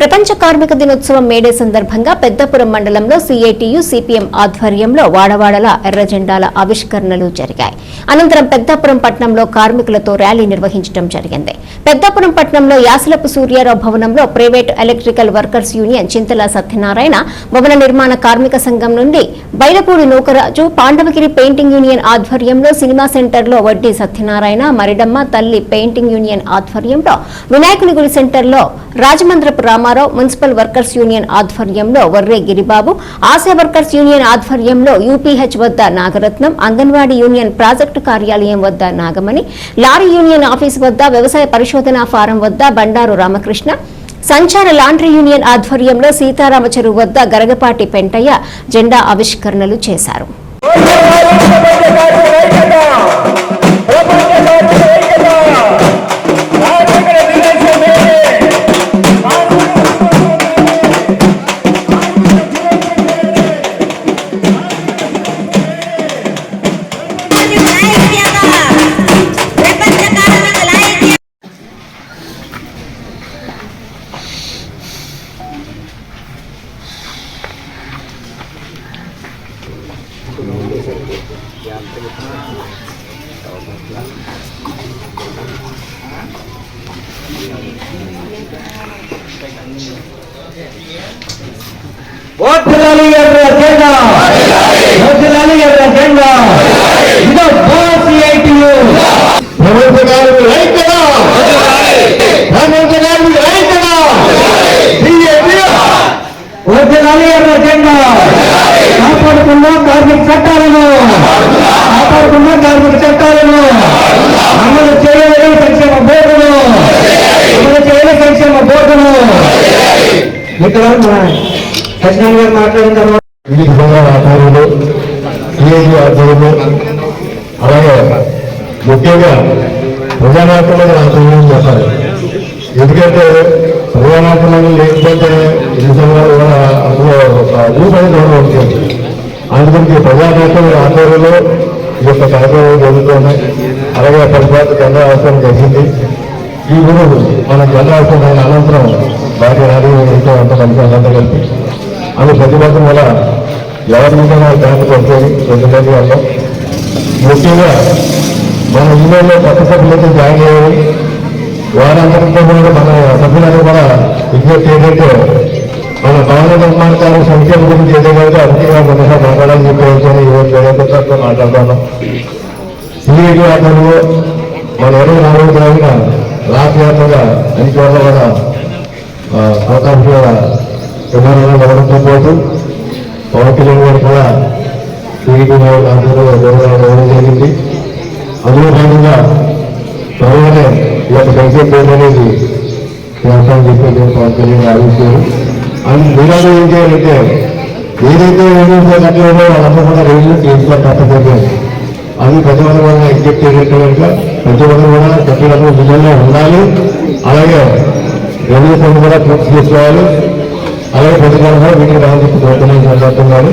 ప్రపంచ కార్మిక దినోత్సవం మేడే సందర్భంగా పెద్దపురం మండలంలో సిఐటియు సిపిఎం ఆధ్వర్యంలో వాడవాడల ఎర్ర జెండాల ఆవిష్కరణలు జరిగాయి. అనంతరం పెద్దపురం పట్టణంలో కార్మికులతో ర్యాలీ నిర్వహించడం జరిగింది. పెద్దపురం పట్టణంలో యాసలపు సూర్యారావు భవనంలో private electrical workers union Chintala Satyanarayana భవన నిర్మాణ కార్మిక సంఘం నుండి బైలపూడి నూకరాజు పాండవగిరి పెయింటింగ్ యూనియన్ ఆధ్వర్యంలో సినిమా సెంటర్లో వడ్డీ సత్యనారాయణ మరిడమ్మ తల్లి పెయింటింగ్ యూనియన్ ఆధ్వర్యంలో వినాయకునిగుడి గుడి Rajamandrapu Rama Ramarao municipal workers union ఆధ్వర్యంలో వర్రే గిరిబాబు ఆశా వర్కర్స్ యూనియన్ ఆధ్వర్యంలో యూపీహెచ్ వద్ద నాగరత్నం అంగన్వాడీ యూనియన్ ప్రాజెక్టు కార్యాలయం వద్ద నాగమణి లారీ యూనియన్ ఆఫీస్ వద్ద వ్యవసాయ పరిశోధన ఫారం వద్ద బండారు రామకృష్ణ సంచార లాండ్రీ యూనియన్ ఆధ్వర్యంలో సీతారామ చెరువు వద్ద గరగపాటి పెంటయ్య జెండా ఆవిష్కరణలు చేశారు. వర్ధిల్లాలి ఎర్ర జెండా. వర్ధిల్లాలి ఎర్ర జెండా. ఇదో బాస్ ఐటియు. ప్రభుత్వ కార్మికుల ఐక్యత. ప్రభుత్వ కార్మికుల ఐక్యత ఎర్ర జెండా. కాపాడుకున్న కార్మిక చట్టాలను కాపాడుకున్న కార్మిక చట్టాలను అమలు చేయలేదు సంక్షేమ బోర్డును అమలు చేయలేదు సంక్షేమ బోర్డును. ఇక్కడ సత్యనారాయణ గారు మాట్లాడిన తర్వాత వివిధ సంఘాల ఆధ్వర్యంలో సిఐటి ఆధ్వర్యంలో అలాగే ముఖ్యంగా ప్రజానాయకులుగా ఆధ్వర్యం చేస్తారు ఎందుకంటే ప్రజానాయకులను లేకపోతే ఎన్ని సంఘాలు కూడా అందులో రూపాయలు రూపాయి ఉంటుంది ప్రజానేతల ఆధ్వర్యంలో ఈ యొక్క కార్యక్రమం జరుగుతున్నాయి అలాగే పరిపాలన జెండా జరిగింది. ఈ గురువు మన జెండా అయిన అనంతరం భార్య రాజు ఎంతో అంత మంచి అంతా కలిపి అని ప్రతిపాదన వల్ల ఎవరి మీద బ్యాంకు పడుతుంది రెండు వల్ల ముఖ్యంగా మన యూనియన్లో కొత్త సభ్యులైతే జాయిన్ అయ్యాయి వారందరితో కూడా మన సభ్యులందరూ కూడా విజ్ఞప్తి ఏంటంటే మన భవన నిర్మాణకారు సంఖ్యల గురించి ఏదైతే అందుకే మనసా మాట్లాడాలని చెప్పేసి ఈరోజు రోజు మాట్లాడతాను మాట్లాడుతున్నాం అతను మన ఇరవై నాలుగు తారీఖున రాష్ట్ర వ్యాప్తంగా అన్ని చోట్ల కూడా అవకాశం విమానంలో వెళ్ళడంతో పాటు పవన్ కళ్యాణ్ గారు కూడా టీడీపీ నాయకులు అందరూ ఇవ్వడం జరిగింది. అందులో భాగంగా త్వరలోనే ఈ యొక్క బడ్జెట్ బిల్ అనేది చేస్తామని చెప్పి పవన్ కళ్యాణ్ ఆలోచించారు అండ్ మీరందరూ ఏం చేయాలంటే ఏదైతే యూనివర్సిటీ కట్టలేదో వాళ్ళందరూ కూడా రైలు తీసుకోవాలి తప్పదు అది ప్రతి ఒక్కరు కూడా ఎగ్జెక్ట్ చేసినట్టు కనుక ప్రతి ఒక్కరు కూడా ప్రతి ఒక్కరు విధంగా ఉండాలి. అలాగే రెవెన్యూ ఫండ్ కూడా పూర్తి చేసుకోవాలి. అలాగే ప్రతి కూడా వీటికి రావాల్సి చెప్పి కోరుతున్నాను. సందర్భంగాను